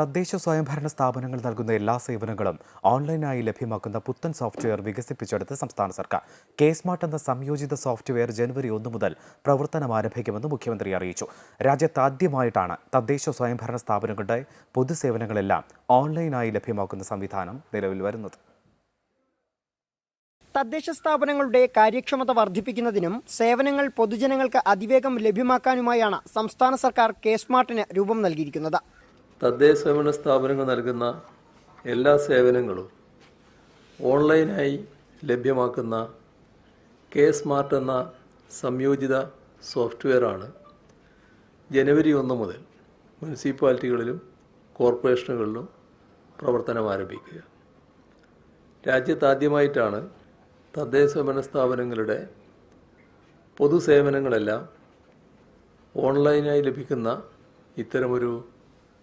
തദ്ദേശ സ്വയംഭരണ സ്ഥാപനങ്ങൾ നൽകുന്ന എല്ലാ സേവനങ്ങളും ഓൺലൈനായി ലഭ്യമാക്കുന്ന പുത്തൻ സോഫ്റ്റ്വെയർ വികസിപ്പിച്ചെടുത്ത് സംസ്ഥാന സർക്കാർ. കെ സ്മാർട്ട് എന്ന സംയോജിത സോഫ്റ്റ്വെയർ ജനുവരി ഒന്ന് മുതൽ പ്രവർത്തനം ആരംഭിക്കുമെന്ന് മുഖ്യമന്ത്രി അറിയിച്ചു. രാജ്യത്ത് ആദ്യമായിട്ടാണ് തദ്ദേശ സ്വയംഭരണ സ്ഥാപനങ്ങളുടെ പൊതുസേവനങ്ങളെല്ലാം ഓൺലൈനായി ലഭ്യമാക്കുന്ന സംവിധാനം നിലവിൽ വരുന്നത്. തദ്ദേശ സ്ഥാപനങ്ങളുടെ കാര്യക്ഷമത വർദ്ധിപ്പിക്കുന്നതിനും സേവനങ്ങൾ പൊതുജനങ്ങൾക്ക് അതിവേഗം ലഭ്യമാക്കാനുമായാണ് സംസ്ഥാന സർക്കാർ കെ സ്മാർട്ടിന് രൂപം നൽകിയിരിക്കുന്നത്. തദ്ദേശ സ്വയംഭരണ സ്ഥാപനങ്ങൾ നൽകുന്ന എല്ലാ സേവനങ്ങളും ഓൺലൈനായി ലഭ്യമാക്കുന്ന കെ സ്മാർട്ട് എന്ന സംയോജിത സോഫ്റ്റ്വെയറാണ് ജനുവരി ഒന്ന് മുതൽ മുനിസിപ്പാലിറ്റികളിലും കോർപ്പറേഷനുകളിലും പ്രവർത്തനം ആരംഭിക്കുക. രാജ്യത്താദ്യമായിട്ടാണ് തദ്ദേശ സ്വയംഭരണ സ്ഥാപനങ്ങളുടെ പൊതുസേവനങ്ങളെല്ലാം ഓൺലൈനായി ലഭിക്കുന്ന ഇത്തരമൊരു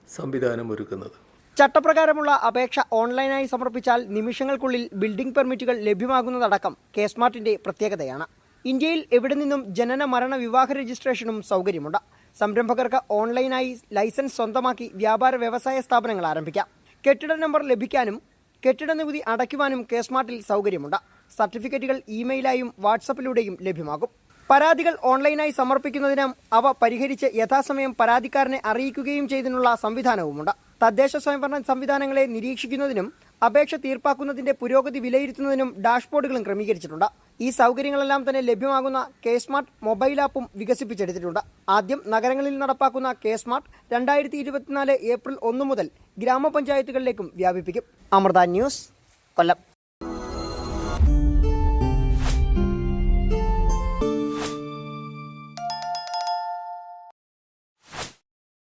സംവിധാനം ഒരുക്കുന്നത്. ചട്ടപ്രകാരമുള്ള അപേക്ഷ ഓൺലൈനായി സമർപ്പിച്ചാൽ നിമിഷങ്ങൾക്കുള്ളിൽ ബിൽഡിംഗ് പെർമിറ്റുകൾ ലഭ്യമാകുന്നതടക്കം കെ സ്മാർട്ടിന്റെ പ്രത്യേകതയാണ്. ഇന്ത്യയിൽ എവിടെ നിന്നും ജനന മരണ വിവാഹ രജിസ്ട്രേഷനും സൗകര്യമുണ്ട്. സംരംഭകർക്ക് ഓൺലൈനായി ലൈസൻസ് സ്വന്തമാക്കി വ്യാപാര വ്യവസായ സ്ഥാപനങ്ങൾ ആരംഭിക്കാം. കെട്ടിട നമ്പർ ലഭിക്കാനും കെട്ടിട നികുതി അടയ്ക്കുവാനും കേസ്മാർട്ടിൽ സൗകര്യമുണ്ട്. സർട്ടിഫിക്കറ്റുകൾ ഇമെയിലായും വാട്സപ്പിലൂടെയും ലഭ്യമാകും. പരാതികൾ ഓൺലൈനായി സമർപ്പിക്കുന്നതിനും അവ പരിഹരിച്ച് യഥാസമയം പരാതിക്കാരനെ അറിയിക്കുകയും ചെയ്തതിനുള്ള സംവിധാനവുമുണ്ട്. തദ്ദേശ സ്വയംഭരണ സംവിധാനങ്ങളെ നിരീക്ഷിക്കുന്നതിനും അപേക്ഷ തീർപ്പാക്കുന്നതിന്റെ പുരോഗതി വിലയിരുത്തുന്നതിനും ഡാഷ്ബോർഡുകളും ക്രമീകരിച്ചിട്ടുണ്ട്. ഈ സൗകര്യങ്ങളെല്ലാം തന്നെ ലഭ്യമാകുന്ന കെ സ്മാർട്ട് മൊബൈൽ ആപ്പും വികസിപ്പിച്ചെടുത്തിട്ടുണ്ട്. ആദ്യം നഗരങ്ങളിൽ നടപ്പാക്കുന്ന കെ സ്മാർട്ട് രണ്ടായിരത്തി ഇരുപത്തിനാല് ഏപ്രിൽ ഒന്ന് മുതൽ ഗ്രാമപഞ്ചായത്തുകളിലേക്കും വ്യാപിപ്പിക്കും. അമൃത ന്യൂസ് കൊല്ലം.